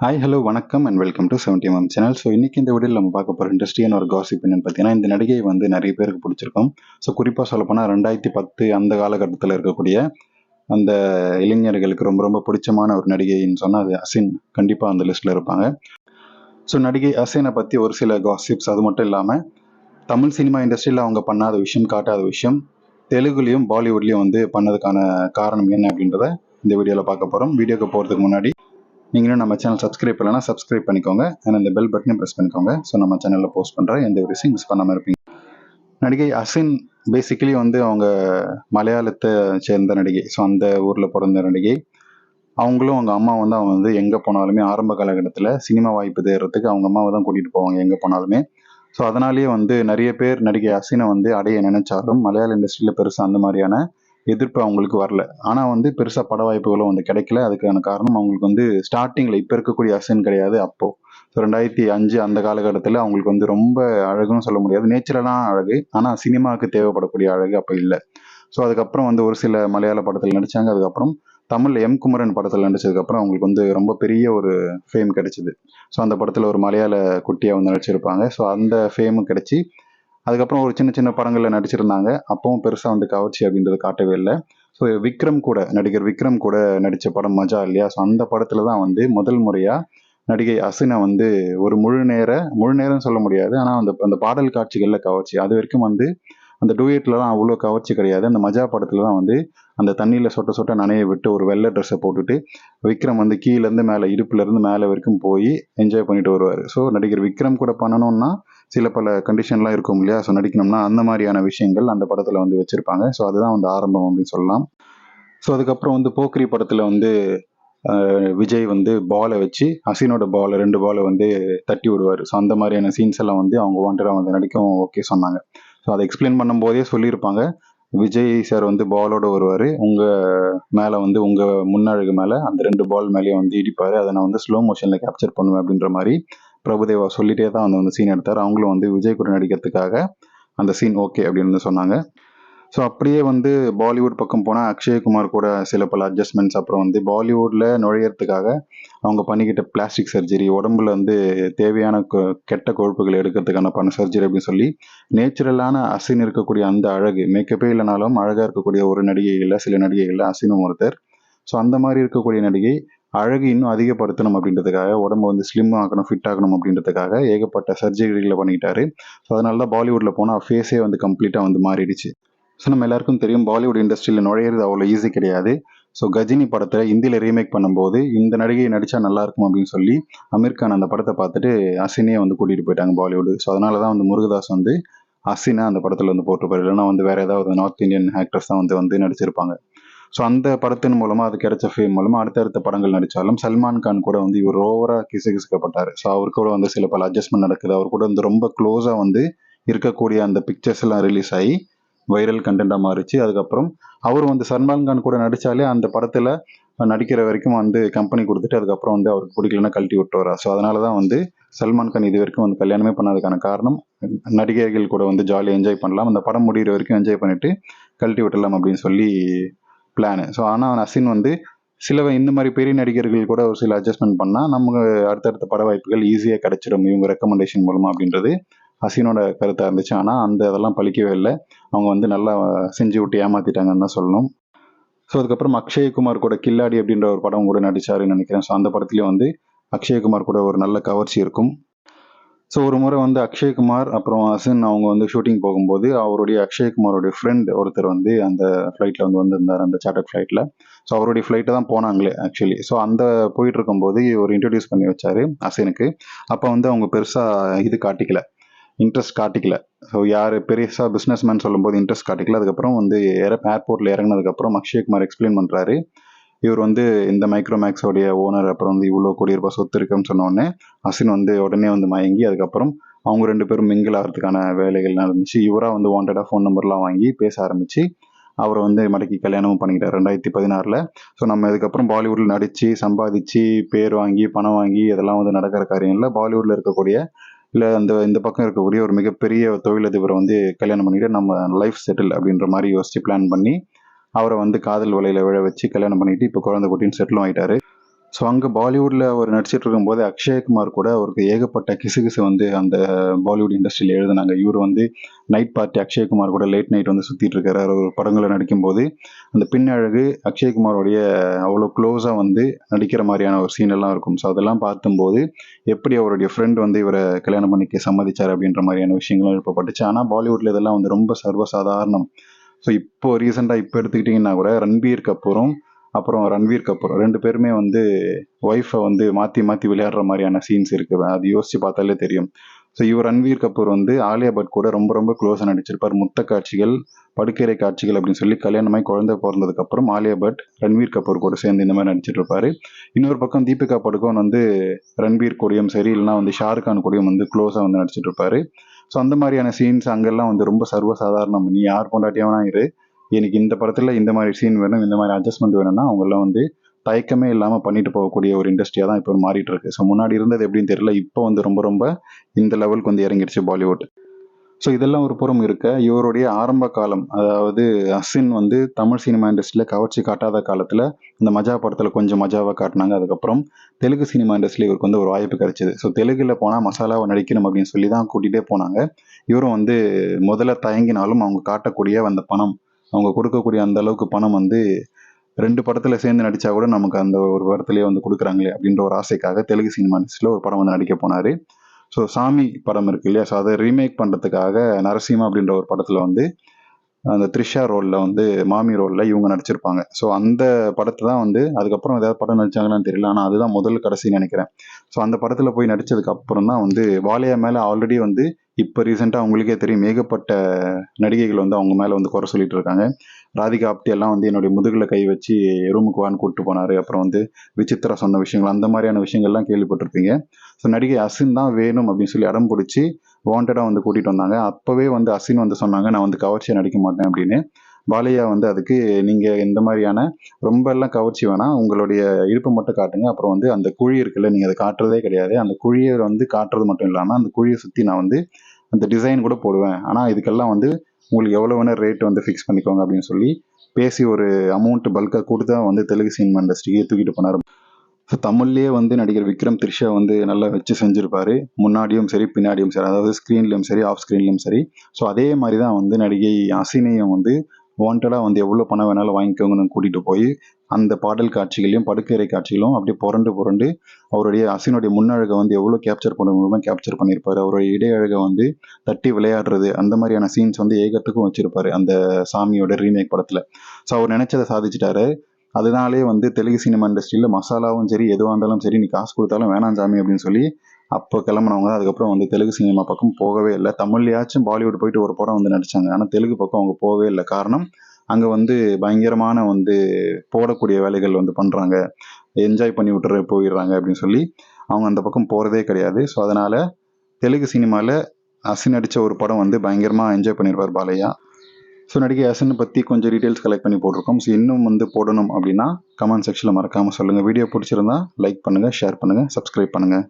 Hi hello வணக்கம் and welcome to seventy ma'am channel so இன்றைக்கி இந்த வீடியோவில் நம்ம பார்க்க போகிற இண்டஸ்ட்ரியான ஒரு காசிப் என்னென்னு பார்த்தீங்கன்னா இந்த நடிகை வந்து நிறைய பேருக்கு பிடிச்சிருக்கும். ஸோ குறிப்பாக சொல்லப்போனால் ரெண்டாயிரத்தி பத்து அந்த காலகட்டத்தில் இருக்கக்கூடிய அந்த இளைஞர்களுக்கு ரொம்ப ரொம்ப பிடிச்சமான ஒரு நடிகைன்னு சொன்னால் அது அசின். கண்டிப்பாக அந்த லிஸ்ட்டில் இருப்பாங்க. ஸோ நடிகை அசினை பற்றி ஒரு சில காசிப்ஸ் அது மட்டும் இல்லாமல் தமிழ் சினிமா இண்டஸ்ட்ரியில் அவங்க பண்ணாத விஷயம் காட்டாத விஷயம் தெலுங்குலேயும் பாலிவுட்லேயும் வந்து பண்ணதுக்கான காரணம் என்ன அப்படின்றத இந்த வீடியோவில் பார்க்க போகிறோம் வீடியோக்கு போகிறதுக்கு முன்னாடி நீங்களும் நம்ம சேனல் சப்ஸ்கிரைப் பண்ணலன்னா சப்ஸ்கிரைப் பண்ணிக்கோங்க. அண்ட் அந்த பெல் பட்டனையும் ப்ரெஸ் பண்ணிக்கோங்க. ஸோ நம்ம சேனலில் போஸ்ட் பண்ணுற எந்த ஒரு விஷயம் மிஸ் பண்ணாமல் இருப்பீங்க. நடிகை அசின் பேசிக்கலி வந்து அவங்க மலையாளத்தை சேர்ந்த நடிகை. ஸோ அந்த ஊரில் பிறந்த நடிகை. அவங்களும் அவங்க அம்மா வந்து அவங்க வந்து எங்கே போனாலுமே ஆரம்ப காலகட்டத்தில் சினிமா வாய்ப்பு தேடுறதுக்கு அவங்க அம்மாவை தான் கூட்டிகிட்டு போவாங்க எங்கே போனாலுமே. ஸோ அதனாலேயே வந்து நிறைய பேர் நடிகை அசினை வந்து அடைய நினைச்சாலும் மலையாள இண்டஸ்ட்ரியில் பெருசாக அந்த மாதிரியான எதிர்ப்பு அவங்களுக்கு வரல. ஆனால் வந்து பெருசாக பட வாய்ப்புகளும் வந்து கிடைக்கல. அதுக்கான காரணம் அவங்களுக்கு வந்து ஸ்டார்டிங்கில் இப்போ இருக்கக்கூடிய அசன் கிடையாது அப்போது ஸோ ரெண்டாயிரத்தி அஞ்சு அந்த காலகட்டத்தில் அவங்களுக்கு வந்து ரொம்ப அழகுன்னு சொல்ல முடியாது. நேச்சுரலான அழகு. ஆனால் சினிமாவுக்கு தேவைப்படக்கூடிய அழகு அப்போ இல்லை. ஸோ அதுக்கப்புறம் வந்து ஒரு சில மலையாள படத்தில் நடித்தாங்க அதுக்கப்புறம் தமிழில் எம் குமரன் படத்தில் நடிச்சதுக்கப்புறம் அவங்களுக்கு வந்து ரொம்ப பெரிய ஒரு ஃபேம் கிடைச்சிது. ஸோ அந்த படத்தில் ஒரு மலையாள குட்டியாக வந்து நடிச்சிருப்பாங்க. ஸோ அந்த ஃபேமும் கிடைச்சி அதுக்கப்புறம் ஒரு சின்ன சின்ன படங்களில் நடிச்சிருந்தாங்க. அப்பவும் பெருசாக வந்து கவர்ச்சி அப்படின்றது காட்டவே இல்லை. ஸோ விக்ரம் கூட நடிகர் விக்ரம் கூட நடித்த படம் மஜா இல்லையா? ஸோ அந்த படத்தில் தான் வந்து முதல் முறையாக நடிகை அசினை வந்து ஒரு முழு நேர முழு நேரம் சொல்ல முடியாது. ஆனால் அந்த அந்த பாடல் காட்சிகளில் கவர்ச்சி. அது வரைக்கும் வந்து அந்த டூயட்லலாம் அவ்வளோ கவர்ச்சி கிடையாது. அந்த மஜா படத்தில் தான் வந்து அந்த தண்ணியில் சொட்ட சொட்ட நனைய விட்டு ஒரு வெள்ளை ட்ரெஸ்ஸை போட்டுட்டு விக்ரம் வந்து கீழேருந்து மேலே இடுப்புலேருந்து மேலே வரைக்கும் போய் என்ஜாய் பண்ணிட்டு வருவார். ஸோ நடிகர் விக்ரம் கூட பண்ணணும்னா சில பல கண்டிஷன்லாம் இருக்கும் இல்லையா? ஸோ நடிக்கணும்னா அந்த மாதிரியான விஷயங்கள் அந்த படத்தில் வந்து வச்சுருப்பாங்க. ஸோ அதுதான் வந்து ஆரம்பம் அப்படின்னு சொல்லலாம். ஸோ அதுக்கப்புறம் வந்து போக்ரி படத்தில் வந்து விஜய் வந்து பாலை வச்சு ஹசீனோட பாலை ரெண்டு பாலை வந்து தட்டி விடுவார். ஸோ அந்த மாதிரியான சீன்ஸ் எல்லாம் வந்து அவங்க வாண்டடாக வந்து நடிக்கும் ஓகே சொன்னாங்க. ஸோ அதை எக்ஸ்பிளைன் பண்ணும்போதே சொல்லியிருப்பாங்க. விஜய் சார் வந்து பாலோட வருவார். உங்கள் மேலே வந்து உங்கள் முன்னழகு மேலே அந்த ரெண்டு பால் மேலேயே வந்து இடிப்பார். அதை நான் வந்து ஸ்லோ மோஷனில் கேப்சர் பண்ணுவேன் அப்படின்ற மாதிரி பிரபுதேவா சொல்லிட்டே தான் வந்து வந்து சீன் எடுத்தார். அவங்களும் வந்து விஜய் கூட நடிக்கிறதுக்காக அந்த சீன் ஓகே அப்படின்னு வந்து சொன்னாங்க. ஸோ அப்படியே வந்து பாலிவுட் பக்கம் போனால் அக்ஷயகுமார் கூட சில பல அட்ஜஸ்ட்மெண்ட்ஸ் அப்புறம் வந்து பாலிவுட்டில் நுழையிறதுக்காக அவங்க பண்ணிக்கிட்ட பிளாஸ்டிக் சர்ஜரி உடம்புல வந்து தேவையான கொ- கெட்ட கொழுப்புகளை எடுக்கிறதுக்கான பண்ண சர்ஜரி அப்படின்னு சொல்லி நேச்சுரலான அசின் இருக்கக்கூடிய அந்த அழகு மேக்கப்பே இல்லைனாலும் அழகாக இருக்கக்கூடிய ஒரு நடிகைகளில் சில நடிகைகளில் அசினும் ஒருத்தர். ஸோ அந்த மாதிரி இருக்கக்கூடிய நடிகை அழகு இன்னும் அதிகப்படுத்தணும் அப்படின்றதுக்காக உடம்பு வந்து ஸ்லிம் ஆகணும் ஃபிட் ஆகணும் அப்படின்றதுக்காக ஏகப்பட்ட சர்ஜரிகளை பண்ணிக்கிட்டாரு ஸோ அதனால தான் பாலிவுட்டில் போனால் ஃபேஸே வந்து கம்ப்ளீட்டாக வந்து மாறிடுச்சு. ஸோ நம்ம எல்லாருக்கும் தெரியும் பாலிவுட் இண்டஸ்ட்ரியில் நுழையிறது அவ்வளோ ஈஸி கிடையாது. ஸோ கஜினி படத்தை இந்தியில் ரீமேக் பண்ணும்போது இந்த நடிகையை நடித்தா நல்லா இருக்கும் அப்படின்னு சொல்லி அமீர் கான் அந்த படத்தை பார்த்துட்டு அசினியை வந்து கூட்டிகிட்டு போயிட்டாங்க பாலிவுட் ஸோ அதனால தான் வந்து முருகதாஸ் வந்து அசினா அந்த படத்தில் வந்து போட்டிருப்பாரு. இல்லைன்னா வந்து வேறு ஏதாவது நார்த் இந்தியன் ஆக்டர்ஸ் தான் வந்து வந்து நடிச்சிருப்பாங்க. ஸோ அந்த படத்தின் மூலமாக அது கிடைச்ச ஃபேம் மூலமாக அடுத்தடுத்த படங்கள் நடித்தாலும் சல்மான் கான் கூட வந்து இவர் ஓவராக கிசுகிசுக்கப்பட்டார். ஸோ அவர் கூட வந்து சில பல அட்ஜஸ்ட்மெண்ட் நடக்குது. அவர் கூட வந்து ரொம்ப க்ளோஸாக வந்து இருக்கக்கூடிய அந்த பிக்சர்ஸ் எல்லாம் ரிலீஸ் ஆகி வைரல் கண்டென்ட்டாக மாறிச்சு. அதுக்கப்புறம் அவர் வந்து சல்மான் கான் கூட நடித்தாலே அந்த படத்தில் நடிக்கிற வரைக்கும் வந்து கம்பெனி கொடுத்துட்டு அதுக்கப்புறம் வந்து அவருக்கு பிடிக்கலன்னா கழட்டி விட்டுறா ஸோ அதனால தான் வந்து சல்மான் கான் இது வரைக்கும் வந்து கல்யாணமே பண்ணதுக்கான காரணம் நடிகர்கள் கூட வந்து ஜாலியாக என்ஜாய் பண்ணலாம். அந்த படம் முடிகிற வரைக்கும் என்ஜாய் பண்ணிட்டு கழட்டி விட்டுடலாம் அப்படின்னு சொல்லி பிளானு ஸோ ஆனால் அசின் வந்து சில இந்த மாதிரி பெரிய நடிகர்கள் கூட ஒரு சில அட்ஜஸ்ட்மெண்ட் பண்ணால் நமக்கு அடுத்தடுத்த பட வாய்ப்புகள் ஈஸியாக கிடைச்சிடும். இவங்க ரெக்கமெண்டேஷன் மூலமாக அப்படின்றது ஹசீனோட கருத்தாக இருந்துச்சு. ஆனால் அந்த இதெல்லாம் பழிக்கவே இல்லை. அவங்க வந்து நல்லா செஞ்சு விட்டு ஏமாத்திட்டாங்கன்னு தான் சொல்லணும். ஸோ அதுக்கப்புறம் அக்ஷயகுமார் கூட கில்லாடி அப்படின்ற ஒரு படம் கூட நடிச்சாருன்னு நினைக்கிறேன். ஸோ அந்த படத்துலேயும் வந்து அக்ஷயகுமார் கூட ஒரு நல்ல கவர்ச்சி இருக்கும். ஸோ ஒரு முறை வந்து அக்ஷய்குமார் அப்புறம் அசின் அவங்க வந்து ஷூட்டிங் போகும்போது அவருடைய அக்ஷய்குமாரோடைய ஃப்ரெண்ட் ஒருத்தர் வந்து அந்த ஃப்ளைட்டில் வந்து வந்திருந்தார் அந்த சார்ட்டர் ஃப்ளைட்டில் ஸோ அவருடைய ஃப்ளைட்டை தான் போனாங்களே ஆக்சுவலி ஸோ அந்த போயிட்டு இருக்கும்போது ஒரு இன்ட்ரடியூஸ் பண்ணி வச்சாரு அசினுக்கு. அப்போ வந்து அவங்க பெருசாக இது காட்டிக்கல. இன்ட்ரெஸ்ட் காட்டிக்கல. ஸோ யார் பெருசாக பிஸ்னஸ் மேன் சொல்லும்போது இன்ட்ரெஸ்ட் காட்டிக்கல. அதுக்கப்புறம் வந்து ஏற ஏர்போர்ட்டில் இறங்கினதுக்கப்புறம் அக்ஷய்குமார் எக்ஸ்பிளைன் பண்ணுறாரு இவர் வந்து இந்த மைக்ரோமேக்ஸோடைய ஓனர் அப்புறம் வந்து இவ்வளோ கோடி ரூபாய் சொத்து இருக்குன்னு சொன்னோடனே அசின் வந்து உடனே வந்து மயங்கி அதுக்கப்புறம் அவங்க ரெண்டு பேரும் மிங்கிள் ஆகிறதுக்கான வேலைகள் நடந்துச்சு. இவராக வந்து வாண்டடாக ஃபோன் நம்பர்லாம் வாங்கி பேச ஆரம்பித்து அவரை வந்து மடக்கி கல்யாணமும் பண்ணிக்கிட்டார் ரெண்டாயிரத்தி பதினாறில். ஸோ நம்ம இதுக்கப்புறம் பாலிவுட்டில் நடித்து சம்பாதிச்சு பேர் வாங்கி பணம் வாங்கி இதெல்லாம் வந்து நடக்கிற காரியம் இல்லை பாலிவுட்டில் இருக்கக்கூடிய இல்லை அந்த இந்த பக்கம் இருக்கக்கூடிய ஒரு மிகப்பெரிய தொழிலதிபரை வந்து கல்யாணம் பண்ணிட்டு நம்ம லைஃப் செட்டில் அப்படின்ற மாதிரி யோசிச்சு பிளான் பண்ணி அவரை வந்து காதல் வலையில் விழ வச்சு கல்யாணம் பண்ணிட்டு இப்போ குழந்தை குட்டின்னு செட்டிலும் ஆகிட்டாரு ஸோ அங்கே பாலிவுட்டில் அவர் நடிச்சிட்டு இருக்கும்போது அக்ஷயகுமார் கூட அவருக்கு ஏகப்பட்ட கிசுகிசு வந்து அந்த பாலிவுட் இண்டஸ்ட்ரியில் எழுதுனாங்க. இவர் வந்து நைட் பார்ட்டி அக்ஷயகுமார் கூட லேட் நைட் வந்து சுற்றிட்டு இருக்காரு. அவர் படங்களை நடிக்கும்போது அந்த பின்னழகு அக்ஷயகுமாரோடைய அவ்வளோ க்ளோஸாக வந்து நடிக்கிற மாதிரியான ஒரு சீன் எல்லாம் இருக்கும். ஸோ அதெல்லாம் பார்த்தும்போது எப்படி அவருடைய ஃப்ரெண்ட் வந்து இவரை கல்யாணம் பண்ணிக்க சம்மதிச்சார் அப்படின்ற மாதிரியான விஷயங்களும் எழுப்பப்பட்டுச்சு. ஆனால் பாலிவுட்டில் இதெல்லாம் வந்து ரொம்ப சர்வசாதாரணம் ஸோ இப்போ ரீசெண்டாக இப்போ எடுத்துக்கிட்டிங்கன்னா கூட ரன்பீர் கபூரும் அப்புறம் ரன்வீர் கபூர் ரெண்டு பேருமே வந்து ஒய்ஃபை வந்து மாற்றி மாற்றி விளையாடுற மாதிரியான சீன்ஸ் இருக்குது அது யோசிச்சு பார்த்தாலே தெரியும். ஸோ இவர் ரன்வீர் கபூர் வந்து ஆலியா பட் கூட ரொம்ப ரொம்ப க்ளோஸாக நடிச்சிருப்பார். முத்த காட்சிகள் படுக்கரை காட்சிகள் அப்படின்னு சொல்லி கல்யாணமாய் குழந்தை பிறந்ததுக்கப்புறம் ஆலியா பட் ரன்வீர் கபூர் கூட சேர்ந்து இந்த மாதிரி நடிச்சிட்டு இருப்பாரு. இன்னொரு பக்கம் தீபிகா படுகோன் வந்து ரன்வீர் கூடயும் சரி இல்லைனா வந்து ஷாருக்கான் கூடயும் வந்து க்ளோஸாக வந்து நடிச்சிட்டு இருப்பாரு. ஸோ அந்த மாதிரியான சீன்ஸ் அங்கெல்லாம் வந்து ரொம்ப சர்வசாதாரணம். நீ யார் கொண்டாட்டியாவனா இரு. எனக்கு இந்த படத்தில் இந்த மாதிரி சீன் வேணும் இந்த மாதிரி அட்ஜஸ்ட்மெண்ட் வேணும்னா அவங்கெல்லாம் வந்து தயக்கமே இல்லாமல் பண்ணிட்டு போகக்கூடிய ஒரு இண்டஸ்ட்ரியாக தான் இப்போ மாறிட்டு இருக்கு. ஸோ முன்னாடி இருந்தது எப்படின்னு தெரியல. இப்போ வந்து ரொம்ப ரொம்ப இந்த லெவலுக்கு வந்து இறங்கிடுச்சு பாலிவுட் ஸோ இதெல்லாம் ஒரு புறம் இருக்க. இவருடைய ஆரம்ப காலம் அதாவது அசின் வந்து தமிழ் சினிமா இண்டஸ்ட்ரியில் கவர்ச்சி காட்டாத காலத்தில் இந்த மஜா படத்தில் கொஞ்சம் மஜாவாக காட்டினாங்க. அதுக்கப்புறம் தெலுங்கு சினிமா இண்டஸ்ட்ரியில் இவருக்கு வந்து ஒரு வாய்ப்பு கிடைச்சிது. ஸோ தெலுங்கில் போனால் மசாலாவை நடிக்கணும் அப்படின்னு சொல்லி தான் கூட்டிகிட்டே போனாங்க. இவரும் வந்து முதல்ல தயங்கினாலும் அவங்க காட்டக்கூடிய அந்த பணம் அவங்க கொடுக்கக்கூடிய அந்த அளவுக்கு பணம் வந்து ரெண்டு படத்தில் சேர்ந்து நடித்தா கூட நமக்கு அந்த ஒரு படத்துலேயே வந்து கொடுக்குறாங்களே அப்படின்ற ஒரு ஆசைக்காக தெலுங்கு சினிமா இண்டஸ்ட்ரியில் ஒரு படம் வந்து நடிக்க போனார். ஸோ சாமி படம் இருக்கு இல்லையா? ஸோ அதை ரீமேக் பண்ணுறதுக்காக நரசிம்ம அப்படின்ற ஒரு படத்தில் வந்து அந்த த்ரிஷா ரோலில் வந்து மாமி ரோலில் இவங்க நடிச்சிருப்பாங்க. ஸோ அந்த படத்தை தான் வந்து அதுக்கப்புறம் ஏதாவது படம் நடிச்சாங்களான்னு தெரியல ஆனால் அதுதான் முதல் கடைசின்னு நினைக்கிறேன். ஸோ அந்த படத்தில் போய் நடித்ததுக்கு அப்புறம் தான் வந்து வாலியா மேலே ஆல்ரெடி வந்து இப்போ ரீசெண்டாக அவங்களுக்கே தெரியும் ஏகப்பட்ட நடிகைகள் வந்து அவங்க மேலே வந்து குறை சொல்லிட்டு இருக்காங்க. ராதிகா ஆப்டி எல்லாம் வந்து என்னுடைய முதுகில் கை வச்சு ரூமுக்கு வான்னு கூப்பிட்டு போனார். அப்புறம் வந்து விசித்திரா சொன்ன விஷயங்கள் அந்த மாதிரியான விஷயங்கள்லாம் கேள்விப்பட்டிருப்பீங்க. ஸோ நடிகை அசின் தான் வேணும் அப்படின்னு சொல்லி அடம் பிடிச்சி வாண்டடாக வந்து கூட்டிகிட்டு வந்தாங்க. அப்போவே வந்து அசின் வந்து சொன்னாங்க நான் வந்து கவர்ச்சியாக நடிக்க மாட்டேன் அப்படின்னு. பாலையா வந்து அதுக்கு நீங்கள் இந்த மாதிரியான ரொம்ப எல்லாம் கவர்ச்சி வேணாம். உங்களுடைய இடுப்பை மட்டும் காட்டுங்க. அப்புறம் வந்து அந்த குழி இருக்குல்ல நீங்கள் அதை காட்டுறதே கிடையாது. அந்த குழியை வந்து காட்டுறது மட்டும் இல்லாமல் அந்த குழியை சுற்றி நான் வந்து அந்த டிசைன் கூட போடுவேன். ஆனால் இதுக்கெல்லாம் வந்து உங்களுக்கு எவ்வளோ வேணால் ரேட் வந்து ஃபிக்ஸ் பண்ணிக்கோங்க அப்படின்னு சொல்லி பேசி ஒரு அமௌண்ட் பல்காக கொடுத்து தான் வந்து தெலுங்கு சினிமா இண்டஸ்ட்ரிக்கு தூக்கிட்டு போனார். ஸோ தமிழ்லேயே வந்து நடிகர் விக்ரம் த்ரிஷா வந்து நல்லா வச்சு செஞ்சுருப்பாரு. முன்னாடியும் சரி பின்னாடியும் சரி. அதாவது ஸ்க்ரீன்லேயும் சரி ஆஃப் ஸ்க்ரீன்லேயும் சரி. ஸோ அதே மாதிரி தான் வந்து நடிகை அசினியும் வந்து வாண்டடாக வந்து எவ்வளோ பணம் வேணாலும் வாங்கிக்கோங்கன்னு கூட்டிகிட்டு போய் அந்த பாடல் காட்சிகளையும் படுக்கறை காட்சிகளும் அப்படியே புரண்டு புரண்டு அவருடைய அசினுடைய முன்னழகை வந்து எவ்வளோ கேப்சர் பண்ண முடியுமோ கேப்சர் பண்ணியிருப்பாரு. அவருடைய இடையழகை வந்து தட்டி விளையாடுறது அந்த மாதிரியான சீன்ஸ் வந்து ஏகத்துக்கும் வச்சுருப்பார் அந்த சாமியோட ரீமேக் படத்தில். ஸோ அவர் நினைச்சதை சாதிச்சிட்டாரு. அதனாலே வந்து தெலுங்கு சினிமா இண்டஸ்ட்ரியில் மசாலாவும் சரி எதுவாக இருந்தாலும் சரி நீ காசு கொடுத்தாலும் வேணாம் சாமி அப்படின்னு சொல்லி அப்போ கிளம்புனவங்க அதுக்கப்புறம் வந்து தெலுங்கு சினிமா பக்கம் போகவே இல்லை. தமிழ்லையாச்சும் பாலிவுட் போயிட்டு ஒரு படம் வந்து நடிச்சாங்க. ஆனால் தெலுங்கு பக்கம் அவங்க போகவே இல்லை. காரணம் அங்கே வந்து பயங்கரமான வந்து போடக்கூடிய வேலைகள் வந்து பண்ணுறாங்க என்ஜாய் பண்ணி விட்டுற போயிடுறாங்க அப்படின்னு சொல்லி அவங்க அந்த பக்கம் போகிறதே கிடையாது. ஸோ அதனால் தெலுங்கு சினிமாவில் அசின் நடித்த ஒரு படம் வந்து பயங்கரமாக என்ஜாய் பண்ணியிருப்பார் பாலையா. ஸோ நடிகை அசனை பற்றி கொஞ்சம் டீட்டெயில்ஸ் கலெக்ட் பண்ணி போட்டிருக்கோம். ஸோ இன்னும் வந்து போடணும் அப்படின்னா கமெண்ட் செக்ஷனில் மறக்காமல் சொல்லுங்கள் வீடியோ பிடிச்சிருந்தா லைக் பண்ணுங்கள் ஷேர் பண்ணுங்கள் சப்ஸ்கிரைப் பண்ணுங்கள்